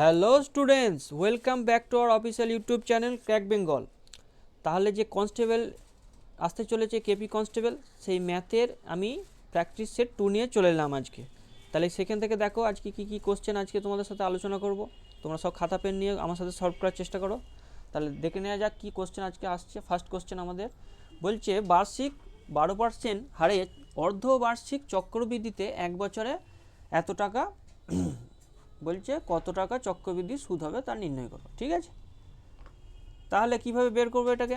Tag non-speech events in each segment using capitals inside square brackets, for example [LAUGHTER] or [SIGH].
Hello students, welcome back to our official YouTube channel crack Bengal. তাহলে যে constable আসতে চলেছে কেপি কনস্টেবল, সেই ম্যাথের আমি প্র্যাকটিস সেট টু নিয়ে চলে এলাম আজকে। তাহলে সেখান থেকে দেখো আজকে কী কী কোশ্চেন আজকে তোমাদের সাথে আলোচনা করব। তোমরা সব খাতা পেন নিয়ে আমার সাথে সলভ করার চেষ্টা করো। তাহলে দেখে নেওয়া যাক কী কোশ্চেন আজকে আসছে। ফার্স্ট কোশ্চেন আমাদের বলছে, বার্ষিক বারো পার্সেন্ট হারে অর্ধবার্ষিক চক্রবৃদ্ধিতে এক বছরে এত টাকা বলছে কত টাকা চক্রবৃদ্ধি সুদ হবে তা নির্ণয় করো, ঠিক আছে? তাহলে কীভাবে বের করব এটাকে?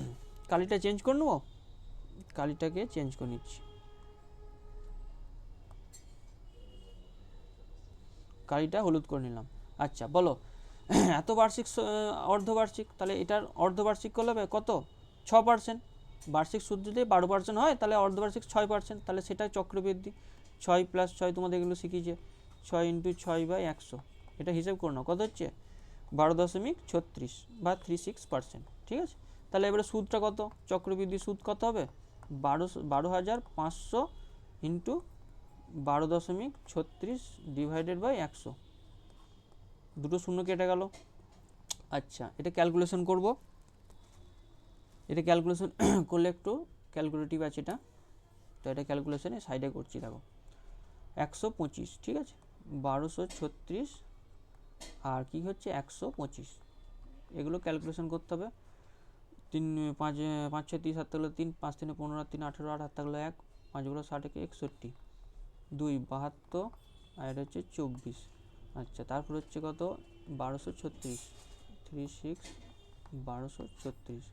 [CLEARS THROAT] কালিটা চেঞ্জ করে নেব? কালিটাকে চেঞ্জ করে নিচ্ছি। কালিটা হলুদ করে নিলাম। আচ্ছা বলো, [CLEARS THROAT] এত বার্ষিক অর্ধবার্ষিক, তাহলে এটার অর্ধবার্ষিক করলে হবে কত? ছ পার্সেন্ট বার্ষিক সুদ যদি বারো পার্সেন্ট হয়, তাহলে অর্ধবার্ষিক ছয় পার্সেন্ট তাহলে সেটা চক্রবৃদ্ধি। ছয় প্লাস ছয় তোমাদের এগুলো শিখিয়েছে। ছয় ইন্টু ছয় বাই একশো। এটা হিসেব করে নাও, কত হচ্ছে? বারো দশমিক ছত্রিশ বা থ্রি সিক্স পার্সেন্ট, ঠিক আছে? তাহলে এবারে সুদটা কত? চক্রবৃদ্ধি সুদ কত হবে? বারো বারো হাজার পাঁচশো ইন্টু বারো দশমিক ছত্রিশ ডিভাইডেড বাই একশো। দুটো শূন্য কেটে গেল। আচ্ছা এটা ক্যালকুলেশন করব। এটা ক্যালকুলেশন [COUGHS] করলে একটু ক্যালকুলেটিভ আছে এটা। তো এটা ক্যালকুলেশনে সাইডে করছি, দেখো। একশো পঁচিশ, ঠিক আছে? বারোশো ছত্রিশ আর কি হচ্ছে একশো পঁচিশ। এগুলো ক্যালকুলেশন করতে হবে। তিন, পাঁচ পাঁচ, ছয় তিরিশ হাত থাকলে তিন, পাঁচ, তিনে, পনেরো তিন, আঠেরো, আট হাত থাকলে এক পাঁচগুলো ষাট একে একষট্টি। দুই, বাহাত্তর, আর এটা হচ্ছে চব্বিশ। আচ্ছা তারপর হচ্ছে কত? বারোশো ছত্রিশ। থ্রি, সিক্স, বারোশো ছত্রিশ।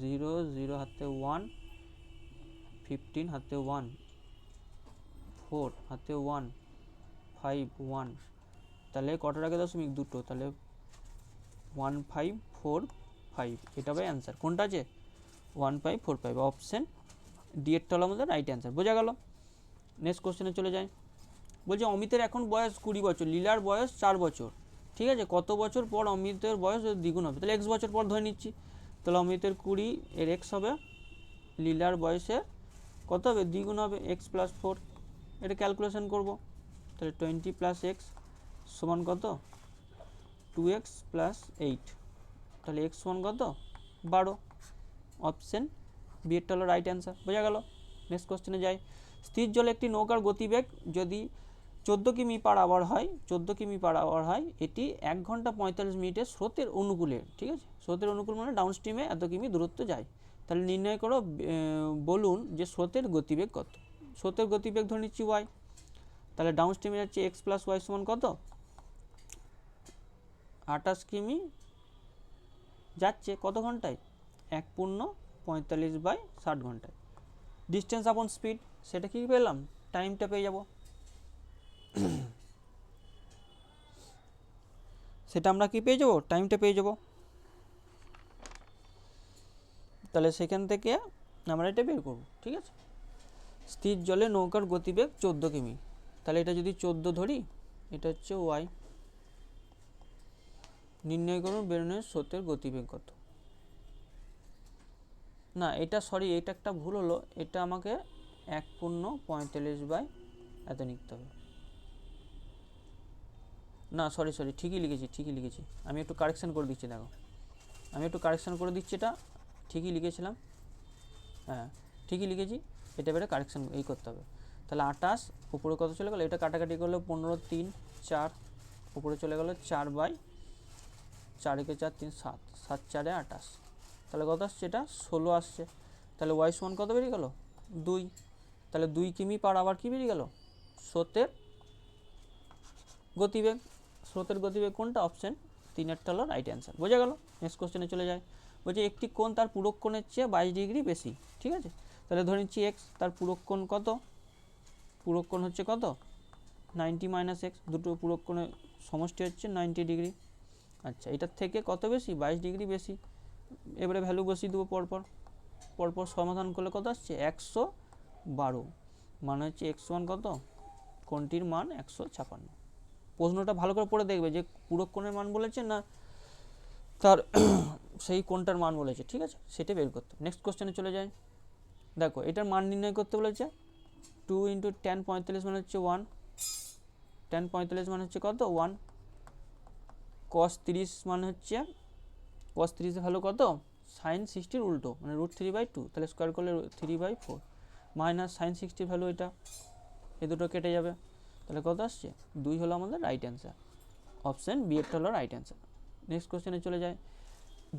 জিরো জিরো হাতে ওয়ান, ফিফটিন হাতে ওয়ান, ফোর হাতে ওয়ান। ফাইভ ওয়ান তাহলে কত টাকা দশমিক দুটো? তাহলে ওয়ান ফাইভ ফোর ফাইভ এটা হবে অ্যান্সার কোনটা আছে? One five four five option D এরটা হলো আমাদের রাইট অ্যান্সার বোঝা গেল? নেক্সট কোশ্চেনে চলে যাই। বলছে, অমিতের এখন বয়স কুড়ি বছর, লীলার বয়স চার বছর। ঠিক আছে? কত বছর পর অমিতের বয়স দ্বিগুণ হবে? তাহলে এক্স বছর পর ধরে নিচ্ছি। তাহলে অমিতের কুড়ি, এর এক্স হবে লীলার বয়সের কত হবে? দ্বিগুণ হবে এক্স প্লাস ফোর এটা ক্যালকুলেশন করব। তাহলে টোয়েন্টি প্লাস এক্স সমান কত? টু এক্স প্লাস এইট তাহলে এক্স সমান কত? বারো। অপশন বিয়েরটা হলো রাইট অ্যান্সার বোঝা গেল? নেক্সট কোশ্চেনে যাই। স্থির জলে একটি নৌকার গতিবেগ যদি চোদ্দ কিমি পার আওয়ার হয়, চোদ্দ কিমি পার আওয়ার হয়, এটি এক ঘণ্টা পঁয়তাল্লিশ মিনিটে স্রোতের অনুকূলে, ঠিক আছে? স্রোতের অনুকূল মানে ডাউন স্ট্রিমে এত কিমি দূরত্ব যায়। তাহলে নির্ণয় করো বলুন যে স্রোতের গতিবেগ কত? স্রোতের গতিবেগ ধরে নিচ্ছি ওয়াই তাহলে ডাউন স্ট্রিমে যাচ্ছে এক্স প্লাস ওয়াই সমান কত? আঠাশ কিমি যাচ্ছে কত ঘন্টায়? এক পূর্ণ পঁয়তাল্লিশ বাই ষাট ঘন্টায়। ডিস্টেন্স আপন স্পিড সেটা কি পেলাম? টাইমটা পেয়ে যাব। [COUGHS] সেটা আমরা কি পেয়ে যাব? টাইমটা পেয়ে যাব। তাহলে সেখান থেকে আমরা এটা বের করব, ঠিক আছে? স্থির জলে নৌকার গতিবেগ চোদ্দ কিমি। তাহলে এটা যদি চোদ্দ ধরি, এটা হচ্ছে ওয়াই নির্ণয় করুন বেরোনোর স্রোতের গতিবেগ কত। না, এটা সরি এটা একটা ভুল হলো। এটা আমাকে এক পূর্ণ পঁয়তাল্লিশ বাই এত লিখতে হবে। না সরি সরি ঠিকই লিখেছি ঠিকই লিখেছি। আমি একটু কারেকশান করে দিচ্ছি, দেখো। আমি একটু কারেকশান করে দিচ্ছি এটা, ঠিকই লিখেছিলাম। হ্যাঁ ঠিকই লিখেছি, এটা এবারে কারেকশান এই করতে হবে। তাহলে আটাশ উপরে কত চলে গেলো? এটা কাটাকাটি করল পনেরো, তিন, চার, উপরে চলে গেলো চার বাই চার একে চার, তিন, সাত সাত, চারে আটাশ তাহলে কত আসছে এটা? ষোলো আসছে। তাহলে ওয়াই সমান কত বেরিয়ে গেল? দুই। তাহলে দুই কিমি পার আবার কি বেরিয়ে গেল? স্রোতের গতিবেগ। স্রোতের গতিবেগ কোনটা? অপশন তিনেরটা হলো রাইট অ্যান্সার বোঝা গেল? নেক্সট কোশ্চেনে চলে যায়। বলছে একটি কোণ তার পূরক কোণের চেয়ে বাইশ ডিগ্রি বেশি। ঠিক আছে? তাহলে ধরে নিচ্ছি এক্স তার পূরক কোণ কত? পূরক কোণ হচ্ছে কত? নাইনটি মাইনাস এক্স, দুটো পূরক কোণের সমষ্টি হচ্ছে নাইনটি ডিগ্রি। আচ্ছা এটার থেকে কত বেশি? বাইশ ডিগ্রি বেশি। এবারে ভ্যালু বসিয়ে দেবো পরপর। পরপর সমাধান করলে কত আসছে? একশো বারো। মানে হচ্ছে এক্স ওয়ান কত? কোনটির মান? একশো ছাপান্ন। প্রশ্নটা ভালো করে পড়ে দেখবে যে পূরক কোণের মান বলেছে না তার [CLEARS THROAT] সেই কোনটার মান বলেছে, ঠিক আছে? সেটা বের করতে নেক্সট কোশ্চেনে চলে যায় দেখো, এটার মান নির্ণয় করতে বলেছে টু ইন্টু টেন পঁয়তাল্লিশ মানে হচ্ছে ওয়ান টেন পঁয়তাল্লিশ মানে হচ্ছে কত? ওয়ান কস তিরিশ মানে হচ্ছে কস তিরিশের ভ্যালু কত? সাইন সিক্সটির উল্টো মানে রুট থ্রি বাই টু তাহলে স্কোয়ার করলে three by four minus sine সিক্সটির value এটা। এ দুটো কেটে যাবে। তাহলে কত আসছে? দুই হলো আমাদের রাইট অ্যান্সার অপশান বি এরটা হলো রাইট অ্যান্সার নেক্সট কোশ্চেনে চলে যায়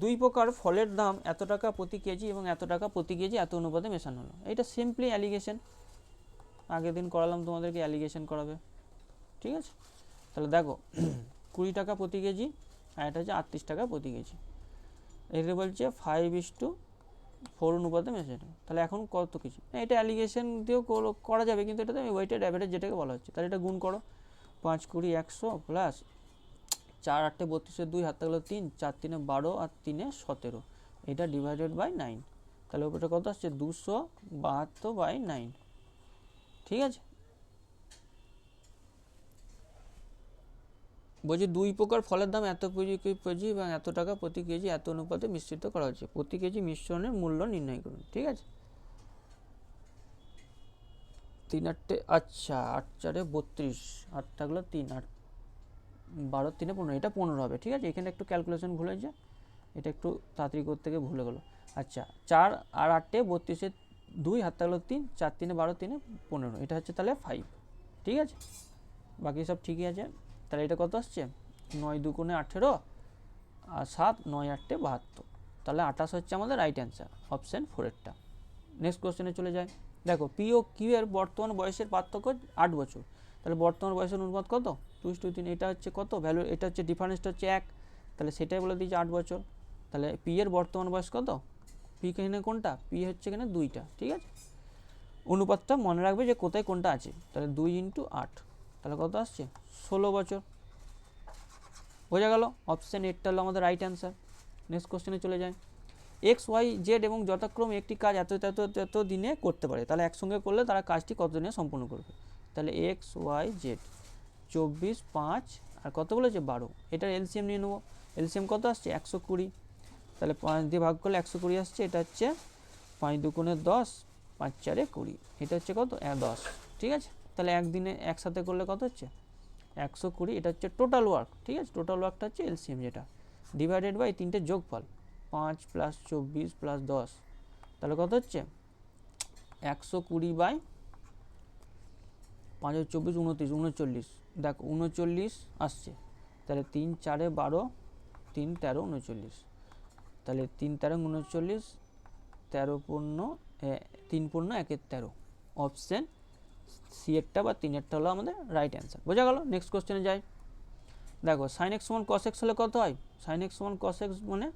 দুই প্রকার ফলের দাম এত টাকা প্রতি কেজি এবং এত টাকা প্রতি কেজি এত অনুপাতে মেশানো হলো। এটা সিম্পলি অ্যালিগেশন আগের দিন করালাম, তোমাদেরকে অ্যালিগেশন করাবে। ঠিক আছে? তাহলে দেখো, কুড়ি টাকা প্রতি কেজি আর এটা হচ্ছে আটত্রিশ টাকা প্রতি কেজি। এটা বলছে ফাইভ ইস টু ফোর অনুপাতে মেশানো। তাহলে এখন কত কিছু? এটা অ্যালিগেশন দিয়েও করো- যাবে, কিন্তু এটা তুমি ওয়েটেড অ্যাভারেজ যেটাকে বলা হচ্ছে, তাহলে এটা গুণ করো। পাঁচ কুড়ি একশো প্লাস চার আটটে বত্রিশে দুই, হাত থাকল তিন, চার তিনে বারো আর তিনে সতেরো। এটা ডিভাইডেড বাই নাইন তাহলে ওপরটা কত আসছে? দুশো বাহাত্তর বাই নাইন ঠিক আছে? বলছি দুই প্রকার ফলের দাম এত কেজি কেজি এবং এত টাকা প্রতি কেজি এত অনুপাতে মিশ্রিত করা হচ্ছে। প্রতি কেজি মিশ্রণের মূল্য নির্ণয় করুন, ঠিক আছে? তিন আটটে আচ্ছা আট চারে বত্রিশ, আট থাকল তিন, আট বারো, তিনে পনেরো, এটা পনেরো হবে, ঠিক আছে? এখানে একটু ক্যালকুলেশন ভুল হয়েছে এটা একটু তাড়াতাড়ি করতে গিয়ে ভুলে গেলো। আচ্ছা চার আর আটে বত্রিশে দুই, হাত থাকল তিন, চার তিনে বারো তিনে পনেরো, এটা হচ্ছে তাহলে ফাইভ ঠিক আছে? বাকি সব ঠিকই আছে। তাহলে এটা কত আসছে? নয় দুগুণে আঠেরো আর সাত, নয় আটটে বাহাত্তর। তাহলে আঠাশ হচ্ছে আমাদের রাইট অ্যান্সার অপশান ফোরেরটা নেক্সট কোশ্চেনে চলে যায় দেখো পি ও কিউ এর বর্তমান বয়সের পার্থক্য আট বছর। তাহলে বর্তমান বয়সের অনুপাত কত? টু টু তিন, এটা হচ্ছে কত? ভ্যালু এটা হচ্ছে ডিফারেন্সটা হচ্ছে এক। তাহলে সেটাই বলে দিয়েছে আট বছর। তাহলে পি এর বর্তমান বয়স কত? পি এখানে কোনটা? পি হচ্ছে এখানে দুইটা, ঠিক আছে? অনুপাতটা মনে রাখবে যে কোথায় কোনটা আছে। তাহলে দুই ইন্টু আট। তাহলে কত আসছে? ষোলো বছর। বোঝা গেল? অপশান এইটটা হলো আমাদের রাইট অ্যান্সার নেক্সট কোশ্চেনে চলে যায় এক্স ওয়াই জেড এবং যথাক্রমে একটি কাজ এত এত এত দিনে করতে পারে। তাহলে একসঙ্গে করলে তারা কাজটি কত দিনে সম্পূর্ণ করবে? তাহলে এক্স ওয়াই জেড চব্বিশ, পাঁচ, আর কত বলেছে? বারো। এটার এলসিএম নিয়ে নেব। এলসিএম কত আসছে? একশো কুড়ি। তাহলে পাঁচ দিয়ে ভাগ করলে একশো কুড়ি আসছে, এটা হচ্ছে পাঁচ দুগুণে দশ, পাঁচ চারে কুড়ি, এটা হচ্ছে কত? দশ, ঠিক আছে? তাহলে একদিনে একসাথে করলে কত হচ্ছে? একশো কুড়ি, এটা হচ্ছে টোটাল ওয়ার্ক ঠিক আছে? টোটাল ওয়ার্কটা হচ্ছে এলসিএম যেটা ডিভাইডেড বাই তিনটে যোগফল, পাঁচ প্লাস চব্বিশ প্লাস দশ, তাহলে কত হচ্ছে? একশো কুড়ি বাই পাঁচ চব্বিশ, উনত্রিশ, উনচল্লিশ, দেখ, উনচল্লিশ আসছে, তাহলে তিন চারে বারো, তিন তেরো, উনচল্লিশ তাহলে তিন তেরো উনচল্লিশ, তেরো পূর্ণ তিন পূর্ণ, একের তেরো। অপশান সি এরটা বা তিনেরটা হলো আমাদের রাইট অ্যান্সার বোঝা গেল? নেক্সট কোশ্চেনে যাই। দেখো সাইন এক্স সমান কস এক্স হলে কত হয়? সাইন এক্স সমান কস এক্স মানে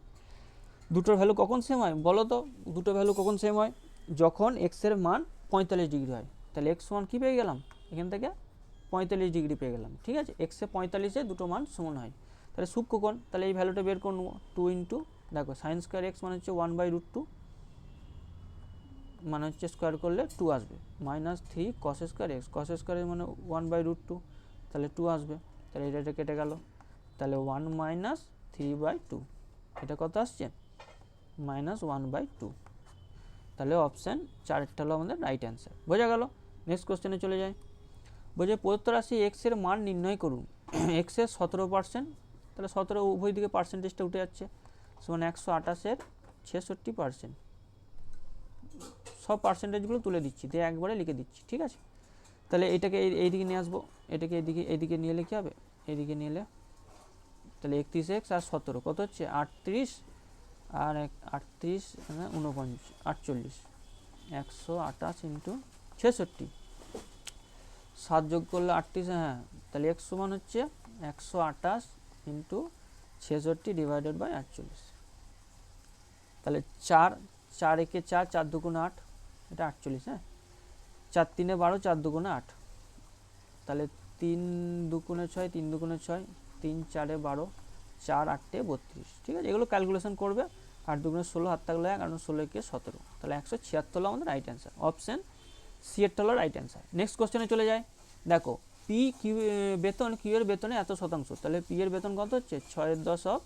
দুটোর ভ্যালু কখন সেম হয়? বলো তো দুটো ভ্যালু কখন সেম হয়? যখন এক্সের মান পঁয়তাল্লিশ ডিগ্রি হয়। তাহলে এক্স সমান কী পেয়ে গেলাম? এখান থেকে পঁয়তাল্লিশ ডিগ্রি পেয়ে গেলাম। ঠিক আছে? এক্সে পঁয়তাল্লিশে দুটো মান সমান হয়। তাহলে সূক্ষ্ম কোণ, তাহলে এই ভ্যালুটা বের করে নেব। টু ইন্টু দেখো সাইন স্কোয়ার এক্স মানে হচ্ছে ওয়ান বাই রুট টু মানে হচ্ছে স্কোয়ার করলে টু আসবে। Minus three cos square X cos স্কোয়ারের মানে ওয়ান বাই রুট টু তাহলে টু আসবে। তাহলে এটা কেটে গেল। তাহলে one minus three by two এটা কত আসছে? মাইনাস ওয়ান বাই টু তাহলে অপশান চারটা হলো আমাদের রাইট অ্যান্সার বোঝা গেল? নেক্সট কোশ্চেনে চলে যায় বলছে প্রদত্ত রাশি এক্সের মান নির্ণয় করুন। [COUGHS] এক্সের সতেরো পার্সেন্ট তাহলে সতেরো উভয় দিকে পার্সেন্টেজটা উঠে যাচ্ছে। সমান একশো আঠাশের ছেষট্টি পার্সেন্ট সব পার্সেন্টেজগুলো তুলে দিচ্ছি, দিয়ে একবারে লিখে দিচ্ছি, ঠিক আছে? তাহলে এটাকে এই, এইদিকে নিয়ে আসব, এটাকে এদিকে এদিকে নিয়ে এলে কী হবে? এদিকে নিয়ে এলে, তাহলে একত্রিশ এক্স আর সতেরো, কত হচ্ছে? আটত্রিশ আর এক, আটত্রিশ মানে উনপঞ্চাশ আটচল্লিশ। একশো আঠাশ ইন্টু ছেষট্টি। সাত যোগ করলে আটত্রিশ হ্যাঁ তাহলে এক্স সমান হচ্ছে একশো আঠাশ ইন্টু ছেষট্টি ডিভাইডেড বাই আটচল্লিশ। তাহলে চার চার একে চার চার দুগুণে আট, এটা আটচল্লিশ হ্যাঁ? চার তিনে বারো, চার দুগুণে আট। তাহলে তিন দুগুণে ছয়, তিন দুগুণে ছয়, তিন চারে বারো, চার আটটে বত্রিশ। ঠিক আছে? এগুলো ক্যালকুলেশন করবে। আট দুগুণে ষোলো, হাত থাকলে এক, আর ষোলো একে সতেরো। তাহলে একশো ছিয়াত্তর হলো আমাদের রাইট অ্যান্সার অপশান সি এরটা হলো রাইট অ্যান্সার নেক্সট কোশ্চেনে চলে যায় দেখো পি কিউ বেতন কিউ এর বেতনে এত শতাংশ। তাহলে পি এর বেতন কত হচ্ছে? ছয়ের দশ অফ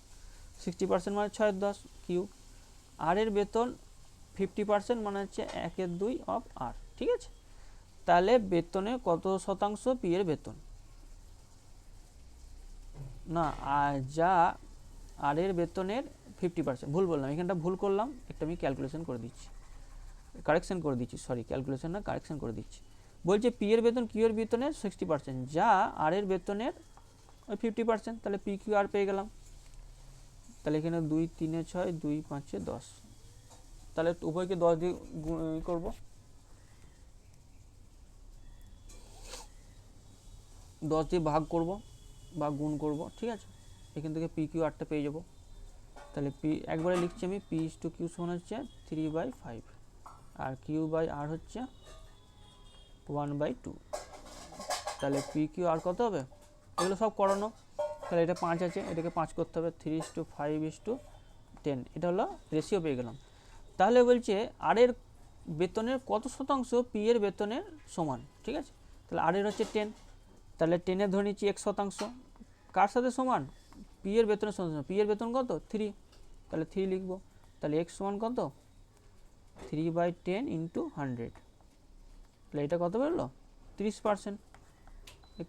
সিক্সটি পার্সেন্ট মানে ছয়ের দশ। কিউ আর এর বেতন ফিফটি পার্সেন্ট মানে হচ্ছে একের দুই অফ আর ঠিক আছে? তাহলে বেতনে কত শতাংশ পি এর বেতন? না যা আর এর বেতনের ফিফটি পার্সেন্ট ভুল বললাম, এখানটা ভুল করলাম, একটা আমি ক্যালকুলেশন করে দিচ্ছি। কারেকশন করে দিচ্ছি সরি ক্যালকুলেশন না কারেকশন করে দিচ্ছি। বলছে পি এর বেতন কিউ এর বেতনের সিক্সটি পার্সেন্ট যা আর এর বেতনের ওই ফিফটি পার্সেন্ট তাহলে পি কিউ আর পেয়ে গেলাম। তাহলে এখানে দুই তিনে ছয়, দুই পাঁচে দশ। তাহলে উভয়কে দশ দিয়ে করব। দশ দিয়ে ভাগ করব বা গুণ করব, ঠিক আছে? এখান থেকে পি কিউ আরটা পেয়ে যাব। তাহলে পি একবারে লিখছি আমি পি ইস টু কিউ সমান হচ্ছে থ্রি বাই ফাইভ আর কিউ বাই আর হচ্ছে ওয়ান বাই টু তাহলে পি কিউ আর কত হবে? এগুলো সব করানো। তাহলে এটা পাঁচ আছে, এটাকে পাঁচ করতে হবে three is to five is to ten এটা হলো রেশিও পেয়ে গেলাম। তাহলে বলছে আর এর বেতনের কত শতাংশ পি এর বেতনের সমান, ঠিক আছে? তাহলে আর এর হচ্ছে টেন তাহলে টেনে ধরে নিচ্ছি এক শতাংশ, কার সাথে সমান? পি এর বেতনের সমান পি এর বেতন কত? থ্রি তাহলে থ্রি লিখব, তাহলে এক্স সমান কত? Three by ten into hundred তাহলে এটা কত বেরোলো? তিরিশ পার্সেন্ট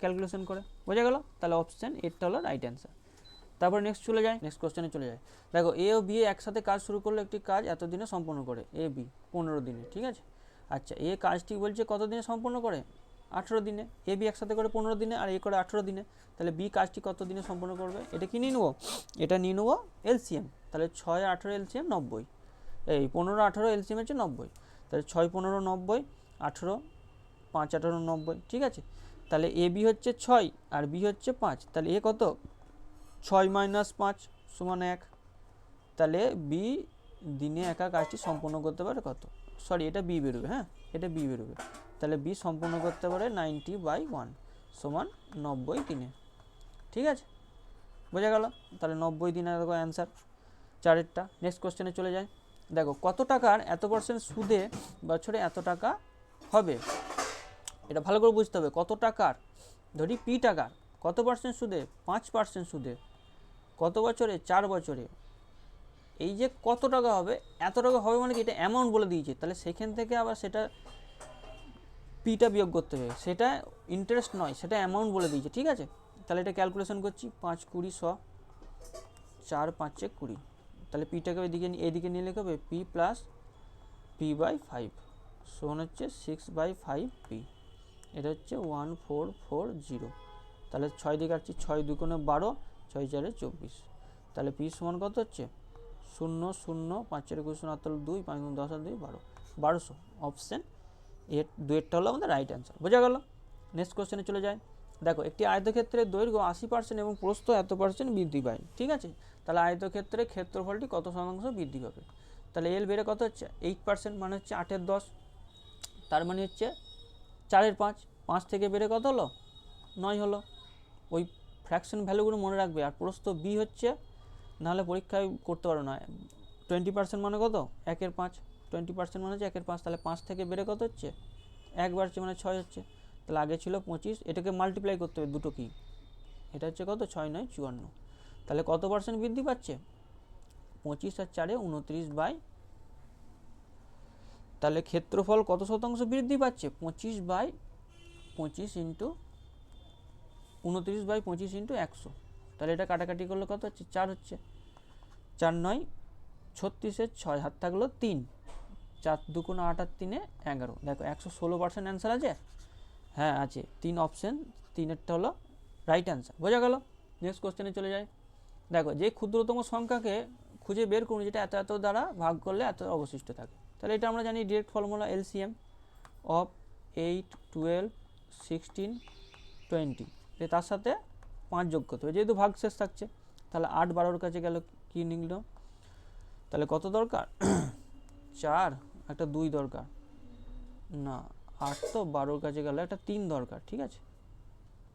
ক্যালকুলেশন করে। বোঝা গেল? তাহলে অপশান এরটা হলো রাইট অ্যান্সার তারপর নেক্সট চলে যায় নেক্সট কোশ্চেনে চলে যায় দেখো এ ও বি একসাথে কাজ শুরু করলে একটি কাজ এত দিনে সম্পন্ন করে। এ বি পনেরো দিনে, ঠিক আছে? আচ্ছা এ কাজটি বলছে কত দিনে সম্পন্ন করে? আঠেরো দিনে। এ বি একসাথে করে পনেরো দিনে আর এ করে আঠেরো দিনে। তাহলে বি কাজটি কত দিনে সম্পন্ন করবে? এটা কি নিয়ে নেব? এটা নিয়ে নেব এলসিএম তাহলে ছয়, আঠেরো এলসিএম নব্বই। এই পনেরো, আঠেরো এলসিএম হচ্ছে নব্বই। তাহলে ছয়, পনেরো, নব্বই, আঠেরো, পাঁচ, আঠেরো, নব্বই, ঠিক আছে? তাহলে এ বি হচ্ছে ছয় আর বি হচ্ছে পাঁচ, তাহলে এ কত? ছয় মাইনাস পাঁচ সমান এক। তাহলে বি দিনে একা কাজটি সম্পন্ন করতে পারে কত? সরি, এটা বি বেরোবে হ্যাঁ? এটা বি বেরোবে। তাহলে বি সম্পূর্ণ করতে পারে নাইনটি বাই ওয়ান সমান নব্বই দিনে। ঠিক আছে? বোঝা গেল? তাহলে নব্বই দিনে দেখো অ্যান্সার। চারেরটা। নেক্সট কোশ্চেনে চলে যায় দেখো, কত টাকার এত পার্সেন্ট সুদে বছরে এত টাকা হবে? এটা ভালো করে বুঝতে হবে, কত টাকার? ধরি পি টাকার, কত পার্সেন্ট সুদে? পাঁচ পার্সেন্ট সুদে। কত বছরে? চার বছরে। এই যে কত টাকা হবে, এত টাকা হবে মানে কি? এটা অ্যামাউন্ট বলে দিয়েছে। তাহলে সেখান থেকে আবার সেটা পিটা বিয়োগ করতে হবে। সেটা ইন্টারেস্ট নয়, সেটা অ্যামাউন্ট বলে দিয়েছে, ঠিক আছে? তাহলে এটা ক্যালকুলেশন করছি, পাঁচ কুড়ি শ, চার পাঁচে কুড়ি। তাহলে পিটাকে এদিকে এদিকে নিয়ে লিখে হবে, P plus P by five সমান হচ্ছে সিক্স বাই ফাইভ পি এটা হচ্ছে ওয়ান ফোর ফোর জিরো। তাহলে ছয় দিকে আসছি, ছয় দুগুণে বারো, ছয় চারে চব্বিশ। তাহলে পি সমান কত হচ্ছে? শূন্য শূন্য, পাঁচের একুশ শূন্য আটতল দুই, পাঁচ দশ আর দুই, বারো। বারোশো। অপশান এর দুয়েরটা হলো আমাদের রাইট অ্যান্সার বোঝা গেল? নেক্সট কোশ্চেনে চলে যায় দেখো, একটি আয়তক্ষেত্রের দৈর্ঘ্য আশি পার্সেন্ট এবং প্রস্থ এত পার্সেন্ট বৃদ্ধি পায়। ঠিক আছে? তাহলে আয়তক্ষেত্রে ক্ষেত্রফলটি কত শতাংশ বৃদ্ধি পাবে? তাহলে এল বেড়ে কত হচ্ছে? এইট পার্সেন্ট মানে হচ্ছে আটের দশ। তার মানে হচ্ছে চারের পাঁচ পাঁচ থেকে বেড়ে কত হলো? নয় হলো। ওই ফ্র্যাকশন ভ্যালুগুলো মনে রাখবে। আর প্রস্থ বি হচ্ছে, নাহলে পরীক্ষায় করতে পারো না। টোয়েন্টি পার্সেন্ট মানে কত? একের পাঁচ। টোয়েন্টি পার্সেন্ট মানে হচ্ছে একের পাঁচ, তাহলে পাঁচ থেকে বেড়ে কত হচ্ছে? এক বাড়ছে মানে ছয় হচ্ছে। তাহলে আগে ছিল পঁচিশ, এটাকে মাল্টিপ্লাই করতে হবে দুটো কি এটা হচ্ছে কত? ছয় নয়, চুয়ান্ন। তাহলে কত পার্সেন্ট বৃদ্ধি পাচ্ছে? পঁচিশ আর চারে উনত্রিশ বাই তাহলে ক্ষেত্রফল কত শতাংশ বৃদ্ধি পাচ্ছে? পঁচিশ বাই পঁচিশ ইন্টু উনত্রিশ বাই পঁচিশ ইন্টু একশো। তাহলে এটা কাটাকাটি করলে কত হচ্ছে? চার হচ্ছে। চার নয় ছত্রিশের ছয়, হাত থাকল তিন। চার দুগুণ আট আর তিনে এগারো। দেখো, একশো ষোলো পার্সেন্ট অ্যান্সার আছে? হ্যাঁ আছে। তিন অপশান তিনেরটা হলো রাইট অ্যান্সার বোঝা গেল? নেক্সট কোশ্চেনে চলে যায় দেখো, যে ক্ষুদ্রতম সংখ্যাকে খুঁজে বের করুন, যেটা এত এত দ্বারা ভাগ করলে এত অবশিষ্ট থাকে। তাহলে এটা আমরা জানি direct formula LCM of eight, twelve, sixteen, twenty. তার সাথে পাঁচ যোগ করতে হবে। যেহেতু ভাগ শেষ থাকছে, তাহলে আট বারোর কাছে গেল, কী নিল তাহলে কত দরকার? [CLEARS THROAT] চার, একটা দুই দরকার। না, আট তো বারোর কাছে গেল, একটা তিন দরকার, ঠিক আছে?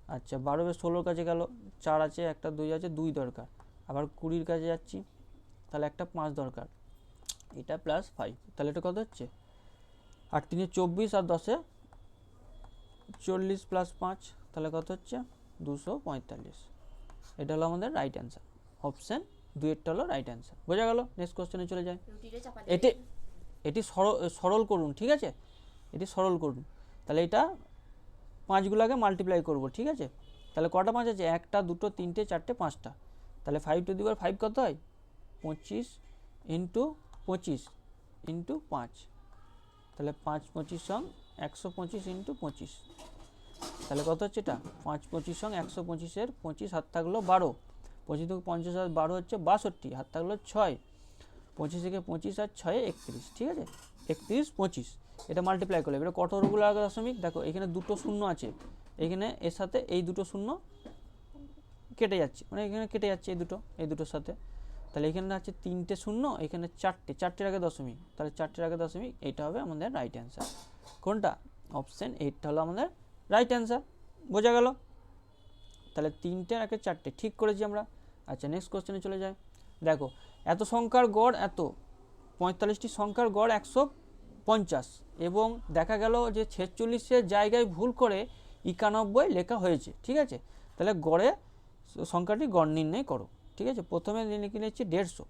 আচ্ছা বারো বেশ ষোলোর কাছে গেল, চার আছে, একটা দুই আছে, দুই দরকার। আবার কুড়ির কাছে যাচ্ছি, তাহলে একটা পাঁচ দরকার। এটা প্লাস ফাইভ তাহলে এটা কত হচ্ছে? আর তিনে চব্বিশ আর দশে চল্লিশ প্লাস পাঁচ তাহলে কত হচ্ছে? দুশো পঁয়তাল্লিশ। এটা হলো আমাদের রাইট অ্যান্সার অপশান দুয়েরটা হলো রাইট অ্যান্সার বোঝা গেল? নেক্সট কোশ্চেনে চলে যায় এটি এটি সরল সরল করুন ঠিক আছে? এটি সরল করুন। তাহলে এটা পাঁচগুলো আগে মাল্টিপ্লাই করব ঠিক আছে? তাহলে কটা পাঁচ আছে? একটা দুটো তিনটে চারটে পাঁচটা। তাহলে ফাইভ টু দিবার ফাইভ কত হয়? পঁচিশ ইন্টু পঁচিশ ইন্টু পাঁচ। তাহলে পাঁচ পঁচিশ সং একশো পঁচিশ ইন্টু পঁচিশ। তাহলে কত হচ্ছে এটা? পাঁচ পঁচিশ সং একশো পঁচিশের পঁচিশ হাত থাকল বারো। পঁচিশ থেকে পঞ্চাশ আর বারো হচ্ছে বাষট্টি, হাত থাকল ছয়। পঁচিশ থেকে পঁচিশ আর ছয়ে একত্রিশ, ঠিক আছে? একত্রিশ পঁচিশ। এটা মাল্টিপ্লাই করলে, এবারে কত রোগুলো আগে দশমিক? দেখো, এখানে দুটো শূন্য আছে। এখানে এর সাথে এই দুটো শূন্য কেটে যাচ্ছে। মানে এখানে কেটে যাচ্ছে এই দুটো, এই দুটোর সাথে। তাহলে এখানে আছে তিনটে শূন্য, এখানে চারটে, চারটের আগে দশমিক। তাহলে চারটের আগে দশমিক, এটা হবে আমাদের রাইট অ্যান্সার কোনটা? অপশান এইটটা হলো আমাদের রাইট অ্যান্সার বোঝা গেল? তাহলে তিনটে আগে চারটে, ঠিক করেছি আমরা। আচ্ছা নেক্সট কোশ্চেনে চলে যাই। দেখো, এত সংখ্যার গড় এত, পঁয়তাল্লিশটি সংখ্যার গড় একশো পঞ্চাশ এবং দেখা গেল যে ছেচল্লিশের জায়গায় ভুল করে একানব্বই লেখা হয়েছে, ঠিক আছে? তাহলে গড়ে সংখ্যাটি গড় নির্ণয় করো। ঠিক আছে? প্রথমে লিখে নিচ্ছি দেড়শো।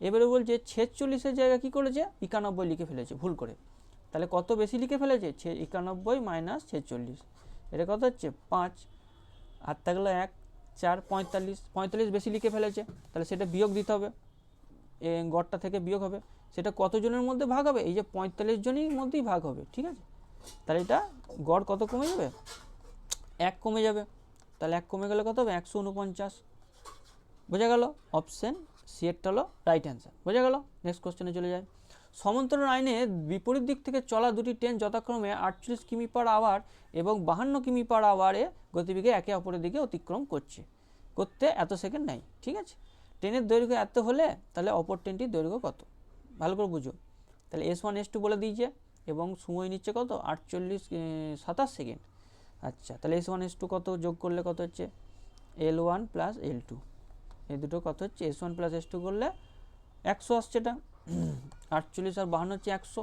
এবারে বলছে ছেচল্লিশের জায়গায় কী করেছে? একানব্বই লিখে ফেলেছে, ভুল করে। তাহলে কত বেশি লিখে ফেলেছে? ছে, একানব্বই মাইনাস ছেচল্লিশ। এটা কত হচ্ছে? পাঁচ। আর থাকল এক, চার, পঁয়তাল্লিশ। পঁয়তাল্লিশ বেশি লিখে ফেলেছে। তাহলে সেটা বিয়োগ দিতে হবে। এ, গড়টা থেকে বিয়োগ হবে। সেটা কতজনের মধ্যে ভাগ হবে? এই যে পঁয়তাল্লিশ জনের মধ্যেই ভাগ হবে, ঠিক আছে? তাহলে এটা গড় কত কমে যাবে? এক কমে যাবে। তাহলে এক কমে গেলে কত হবে? একশো উনপঞ্চাশ। বোঝা গেল? অপশন সি এরটা হলো রাইট অ্যান্সার বোঝা গেল? নেক্সট কোশ্চেনে চলে যায় সমান্তরাল আইনে বিপরীত দিক থেকে চলা দুটি ট্রেন যথাক্রমে আটচল্লিশ কিমি পার আওয়ার এবং বাহান্ন কিমি পার আওয়ারে গতিবেগে একে অপরের দিকে অতিক্রম করছে। করতে এত সেকেন্ড নেয় ঠিক আছে? ট্রেনের দৈর্ঘ্য এত হলে তাহলে অপর ট্রেনটির দৈর্ঘ্য কত? ভালো করে বুঝো। তাহলে এস ওয়ান এস টু বলে দিয়েছে এবং সময় নিচ্ছে কত? আটচল্লিশ সাতাশ সেকেন্ড আচ্ছা তাহলে এস ওয়ান এস টু কত যোগ করলে কত হচ্ছে? L one plus L two এই দুটো কত হচ্ছে? S one plus S two করলে একশো আসছে এটা। আটচল্লিশ আর বাহান্ন হচ্ছে একশো।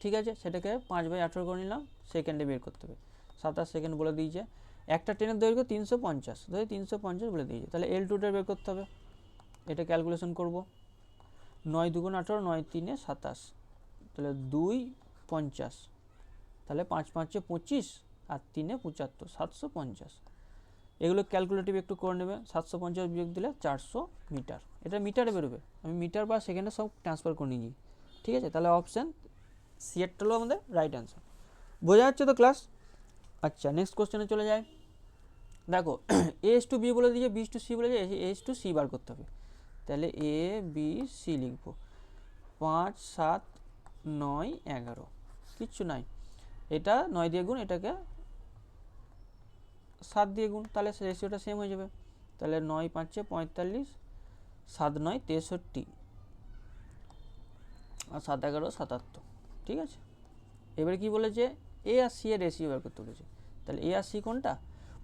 ঠিক আছে? সেটাকে পাঁচ বাই আঠেরো করে নিলাম সেকেন্ডে বের করতে হবে। সাতাশ সেকেন্ড বলে দিয়েছে। একটা ট্রেনের দৈর্ঘ্য তিনশো পঞ্চাশ। ধরে তিনশো পঞ্চাশ বলে দিয়েছে। তাহলে এল টুটা বের করতে হবে। এটা ক্যালকুলেশন করব। নয় দুগুণ আঠেরো, নয় তিনে সাতাশ। তাহলে দুই পঞ্চাশ। তাহলে পাঁচ পাঁচে পঁচিশ আর তিনে পঁচাত্তর, সাতশো পঞ্চাশ। এগুলো ক্যালকুলেটিভ একটু করে নেবে, সাতশো পঞ্চাশ বিয়োগ দিলে চারশো মিটার। এটা মিটারে বেরোবে। আমি মিটার বা সেকেন্ডে সব ট্রান্সফার করে নিয়ে ঠিক আছে? তাহলে অপশান সিএরটা হলো আমাদের রাইট অ্যান্সার বোঝা যাচ্ছে তো ক্লাস আচ্ছা নেক্সট কোশ্চেনে চলে যায় দেখো এ এস টু বি বলে দিয়ে বি টু সি বলে দিয়ে এস টু সি বার করতে হবে। তাহলে এ বি সি লিখব। পাঁচ, সাত, নয়, এগারো। কিচ্ছু নাই। এটা নয় দিয়ে গুণ, এটাকে সাত দিয়ে গুণ, তাহলে রেশিওটা সেম হয়ে যাবে। তাহলে নয় পাঁচে পঁয়তাল্লিশ, সাত নয় তেষট্টি, আর সাত এগারো সাতাত্তর, ঠিক আছে? এবারে কি বলেছে? এ আর সি এর রেশিও বের করতে বলেছে। তাহলে এ আর সি কোনটা?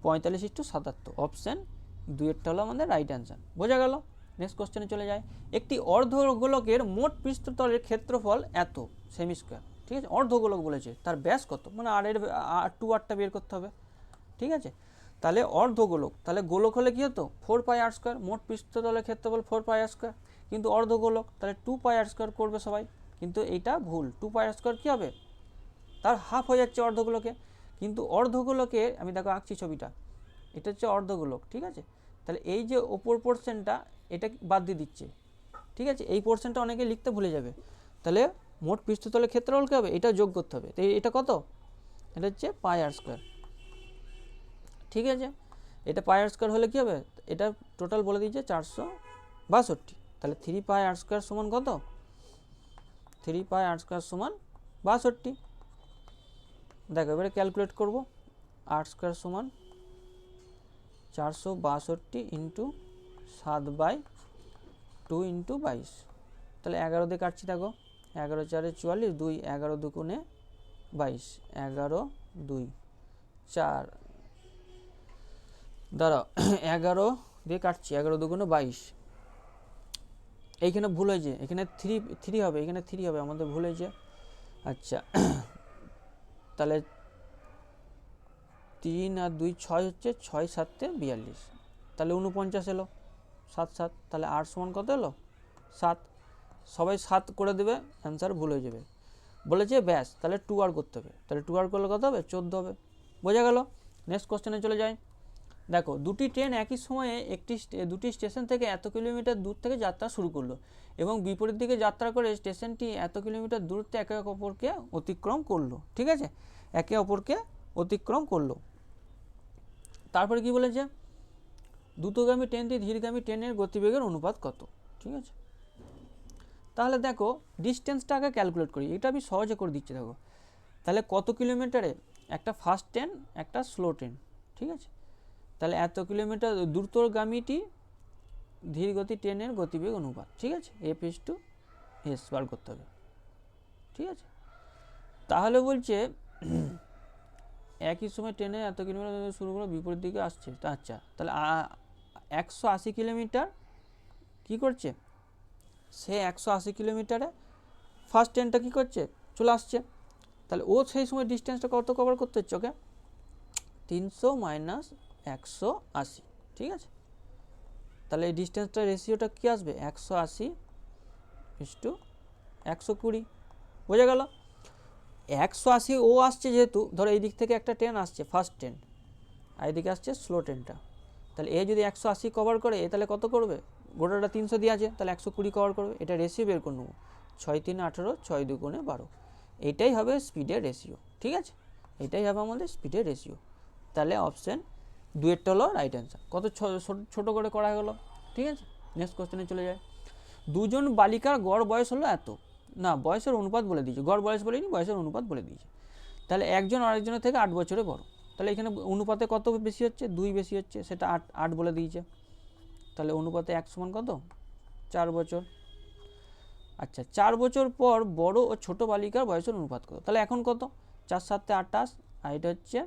পঁয়তাল্লিশ ইস্টু সাতাত্তর। অপশান দুয়েরটা হলো আমাদের রাইট অ্যান্সার বোঝা গেল? নেক্সট কোশ্চেনে চলে যায়। একটি অর্ধগোলকের মোট পৃষ্ঠতলের ক্ষেত্রফল এত সেমি স্কোয়ার ঠিক আছে? অর্ধগোলক বলেছে, তার ব্যাস কত? মানে আর এর টু আরটা বের করতে হবে, ঠিক আছে? তাহলে অর্ধ অর্ধগোলক তাহলে গোলক হলে কী হতো? ফোর পাই আর স্কোয়ার মোট পৃষ্ঠতলের ক্ষেত্রফল ফোর পাই আর স্কোয়ার কিন্তু অর্ধগোলক তাহলে টু পাই আর স্কোয়ার করবে সবাই, কিন্তু এইটা ভুল। টু পাই আর স্কোয়ার কী হবে? তার হাফ হয়ে যাচ্ছে অর্ধগোলকে কিন্তু অর্ধগোলকে আমি দেখো আঁকছি ছবিটা, এটা হচ্ছে অর্ধগোলক ঠিক আছে? তাহলে এই যে ওপর পোর্শনটা এটা বাদ দিয়ে দিচ্ছে, ঠিক আছে? এই পোর্শনটা অনেকে লিখতে ভুলে যাবে। তাহলে মোট পৃষ্ঠতলের ক্ষেত্রফল কী হবে? এটা যোগ করতে হবে। তো এটা কত? এটা হচ্ছে পাই আর স্কোয়ার ঠিক আছে? এটা পাই আর স্কোয়ার হলে কী হবে? এটা টোটাল বলে দিয়েছে চারশো বাষট্টি। তাহলে থ্রি পাই আর স্কোয়ার সমান কত? থ্রি পাই আর স্কোয়ার সমান বাষট্টি। দেখো, এবারে ক্যালকুলেট করব। আট স্কোয়ার সমান চারশো বাষট্টি ইন্টু সাত বাই টু ইন্টু বাইশ। তাহলে এগারো দিয়ে কাটছি, দেখো। এগারো চারে চুয়াল্লিশ, দুই এগারো দুগুণে বাইশ। এগারো, দুই, চার দাঁড়াও, [CLEARS THROAT] এগারো দিয়ে কাটছি, এগারো দুগুণে বাইশ। এইখানে ভুল হয়েছে, এখানে থ্রি থ্রি হবে, এখানে থ্রি হবে, আমাদের ভুল হয়েছে। আচ্ছা [CLEARS THROAT] তাহলে তিন আর দুই ছয় হচ্ছে ছয় সাতে বিয়াল্লিশ। তাহলে উনপঞ্চাশ এলো, সাত সাত, তাহলে আট সমান কত এলো? সাত। সবাই সাত করে দেবে অ্যান্সার ভুল হয়ে যাবে। বলেছে ব্যাস, তাহলে টু আর করতে হবে। তাহলে টু আর করলে কত হবে? চোদ্দ হবে। বোঝা গেল? নেক্সট কোশ্চেনে চলে যাই। দেখো, দুটি ট্রেন একই সময়ে একটি দুটি স্টেশন থেকে এত কিলোমিটার দূর থেকে যাত্রা শুরু করল এবং বিপরীত দিকে যাত্রা করে স্টেশনটি এত কিলোমিটার দূরত্বে একে অপরকে অতিক্রম করল, ঠিক আছে? একে অপরকে অতিক্রম করল। তারপরে কি বলেছে? দ্রুতগামী ট্রেনটি ধীরগামী ট্রেনের গতিবেগের অনুপাত কত, ঠিক আছে? তাহলে দেখো ডিস্টেন্সটা আগে ক্যালকুলেট করি, এটা আমি সহজে করে দিচ্ছি, দেখো। তাহলে কত কিলোমিটারে একটা ফাস্ট ট্রেন একটা স্লো ট্রেন ঠিক আছে? তাহলে এত কিলোমিটার দ্রুতগামীটি ধীরগতি ট্রেনের গতিবেগ অনুপাত, ঠিক আছে? এফ এস টু এস বার করতে হবে, ঠিক আছে? তাহলে বলছে, একই সময় ট্রেনে এত কিলোমিটার শুরু করে, বিপরীত দিকে আসছে আচ্ছা তাহলে একশো আশি কিলোমিটার কী করছে? সে একশো আশি কিলোমিটারে ফার্স্ট ট্রেনটা কী করছে? চলে আসছে। তাহলে ও সেই সময় ডিস্টেন্সটা কত কভার করতে হচ্ছে, ওকে? তিনশো মাইনাস একশো আশি, ঠিক আছে? তাহলে এই ডিস্টেন্সটার রেশিওটা কী আসবে? একশো আশি ইস টু একশো কুড়ি। বোঝা গেল? একশো আশি ও আসছে যেহেতু, ধরো এই দিক থেকে একটা ট্রেন আসছে ফার্স্ট ট্রেন আর এদিকে আসছে স্লো ট্রেনটা তাহলে এ যদি একশো আশি কভার করে, এ তাহলে কত করবে? গোটাটা তিনশো দিয়ে আছে, তাহলে একশো কুড়ি কভার করবে। এটা রেশিও বের করে নেব। ছয় তিন আঠেরো, ছয় দুগুণে বারো। এটাই হবে স্পিডের রেশিও ঠিক আছে? এটাই হবে আমাদের স্পিডের রেশিও তাহলে অপশান দুয়েরটা হলো রাইট অ্যান্সার কত ছোট- করে করা গেলো। ঠিক আছে? নেক্সট কোশ্চেনে চলে যায় দুজন বালিকার গড় বয়স হলো এত। না, বয়সের অনুপাত বলে দিয়েছে। গড় বয়স বলেনি, বয়সের অনুপাত বলে দিয়েছে। তাহলে একজন আরেকজনের থেকে আট বছরে বড়। তাহলে এখানে অনুপাতে কত বেশি হচ্ছে? দুই বেশি হচ্ছে, সেটা আট আট বলে দিয়েছে। তাহলে অনুপাতে এক সমান কত? চার বছর। আচ্ছা চার বছর পর বড় ও ছোট বালিকার বয়সের অনুপাত কত? তাহলে এখন কত? চার সাতে আটাশ আর এটা হচ্ছে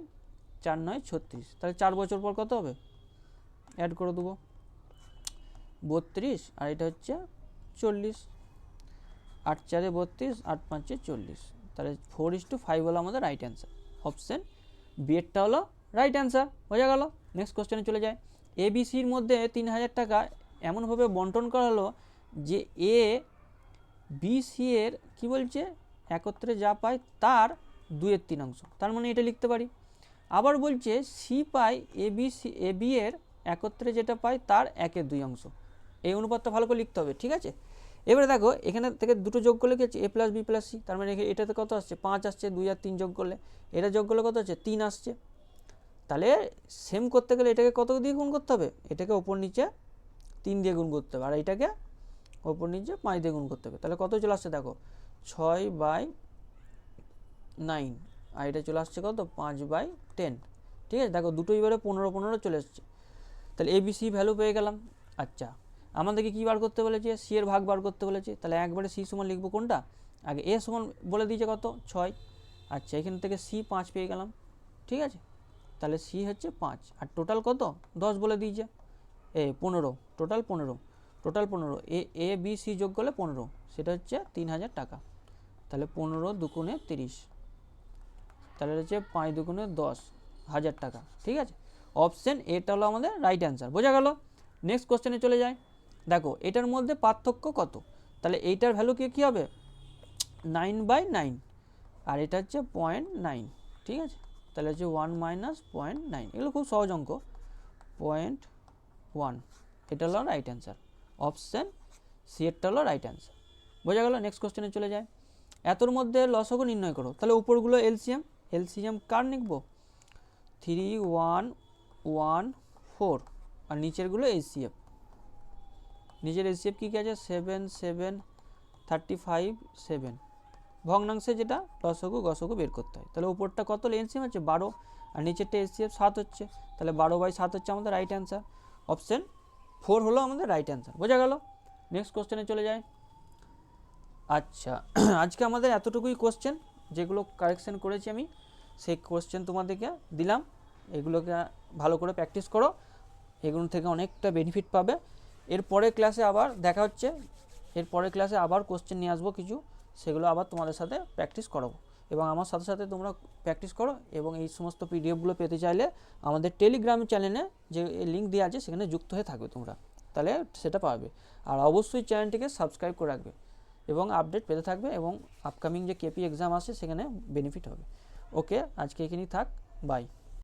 চার নয়, ছত্রিশ। তাহলে চার বছর পর কত হবে? অ্যাড করে দেবো। বত্রিশ, আর এটা হচ্ছে চল্লিশ। আট চারে বত্রিশ, আট পাঁচে চল্লিশ। তাহলে ফোর ইস টু ফাইভ হলো আমাদের রাইট অ্যান্সার অপশান বিয়েরটা হলো রাইট অ্যান্সার বোঝা গেল? নেক্সট কোশ্চেনে চলে যায়। এ বি সির মধ্যে তিন হাজার টাকা এমনভাবে বন্টন করা হলো যে এ বি সি এর কী বলছে? একত্রে যা পায় তার দুয়ের তিন অংশ। তার মানে এটা লিখতে পারি। আবার বলছে সি পায় A B C A B এর একত্রে যেটা পায় তার একের দুই অংশ। এই অনুপাতটা ভালো করে লিখতে হবে, ঠিক আছে? এবারে দেখো, এখানে থেকে দুটো যোগ করলে কি হচ্ছে? A plus B plus C তার মানে এটাতে কত আসছে? পাঁচ আসছে, দুই আর তিন যোগ করলে। এটা যোগ করলে কত হচ্ছে? তিন আসছে। তাহলে সেম করতে গেলে এটাকে কত দিয়ে গুণ করতে হবে? এটাকে ওপর নিচে তিন দিয়ে গুণ করতে হবে। আর এটাকে ওপর নিচে পাঁচ দিয়ে গুণ করতে হবে। তাহলে কত চলে আসছে দেখো? ছয় বাই নাইন। আর এটা চলে আসছে কত? পাঁচ বাই টেন। ঠিক আছে? দেখো দুটো এবারে পনেরো পনেরো চলে এসছে। তাহলে এবিসি ভ্যালু পেয়ে গেলাম। আচ্ছা। আমাদেরকে কী বার করতে বলেছে? সি এর ভাগ বার করতে বলেছে। তাহলে একবারে সি সমান লিখব কোনটা? আগে এ সমান বলে দিয়েছে কত? ছয়। আচ্ছা এখান থেকে সি পাঁচ পেয়ে গেলাম। ঠিক আছে? তাহলে সি হচ্ছে পাঁচ। আর টোটাল কত? দশ বলে দিয়েছে। এ, পনেরো। টোটাল পনেরো। টোটাল পনেরো। এ এ বি সি যোগ করলে পনেরো। সেটা হচ্ছে তিন হাজার টাকা। তাহলে পনেরো দুগুণে তিরিশ। তাহলে হচ্ছে পাঁচ দুগুণে দশ, হাজার টাকা, ঠিক আছে? অপশন এটা হলো আমাদের রাইট অ্যান্সার বোঝা গেল? নেক্সট কোশ্চেনে চলে যায় দেখো, এটার মধ্যে পার্থক্য কত? তাহলে এইটার ভ্যালু কি, কী হবে? নাইন বাই নাইন আর এটা হচ্ছে পয়েন্ট নাইন ঠিক আছে? তাহলে হচ্ছে ওয়ান মাইনাস পয়েন্ট নাইন এগুলো খুব সহজ অঙ্ক। পয়েন্ট ওয়ান এটা হলো রাইট অ্যান্সার অপশান সি এরটা হলো রাইট অ্যান্সার বোঝা গেল? নেক্সট কোশ্চেনে চলে যায় এতর মধ্যে লসগো নির্ণয় করো। তাহলে উপরগুলো এলসিএম এলসিএম কার লিখব? Three one one four. আর নিচেরগুলো এসিএফ নিচের এসিএফ কী কী আছে? Seven seven, thirty five, seven. ভগ্নাংশে যেটা লসগু গসগু বের করতে হয়। তাহলে উপরটা কত? এনসিএম হচ্ছে বারো। আর নিচেরটা এসিএফ সাত হচ্ছে। তাহলে বারো বাই সাত হচ্ছে আমাদের রাইট অ্যান্সার অপশন ফোর হলো আমাদের রাইট অ্যান্সার বোঝা গেল? নেক্সট কোশ্চেনে চলে যায় আচ্ছা [CLEARS THROAT] আজকে আমাদের এতটুকুই কোশ্চেন যেগুলো কারেকশন করেছি আমি, সেই কোশ্চেন তোমাদেরকে দিলাম। এগুলোকে ভালো করে প্র্যাকটিস করো। এগুলো থেকে অনেকটা বেনিফিট পাবে। এর পরের ক্লাসে আবার দেখা হচ্ছে। এর পরের ক্লাসে আবার কোশ্চেন নিয়ে আসব কিছু। সেগুলো আবার তোমাদের সাথে প্র্যাকটিস করাবো। এবং আমার সাথে সাথে তোমরা প্র্যাকটিস করো এবং এই সমস্ত পিডিএফগুলো পেতে চাইলে আমাদের টেলিগ্রাম চ্যানেলে যে লিঙ্ক দেওয়া আছে, সেখানে যুক্ত হয়ে থাকবে তোমরা। তাহলে সেটা পাবে। আর অবশ্যই চ্যানেলটিকে সাবস্ক্রাইব করে রাখবে। এবং আপডেট পেতে থাকবে এবং আপকামিং যে কেপি এক্সাম আসে সেখানে বেনিফিট হবে। ওকে আজকে এখানেই থাক। বাই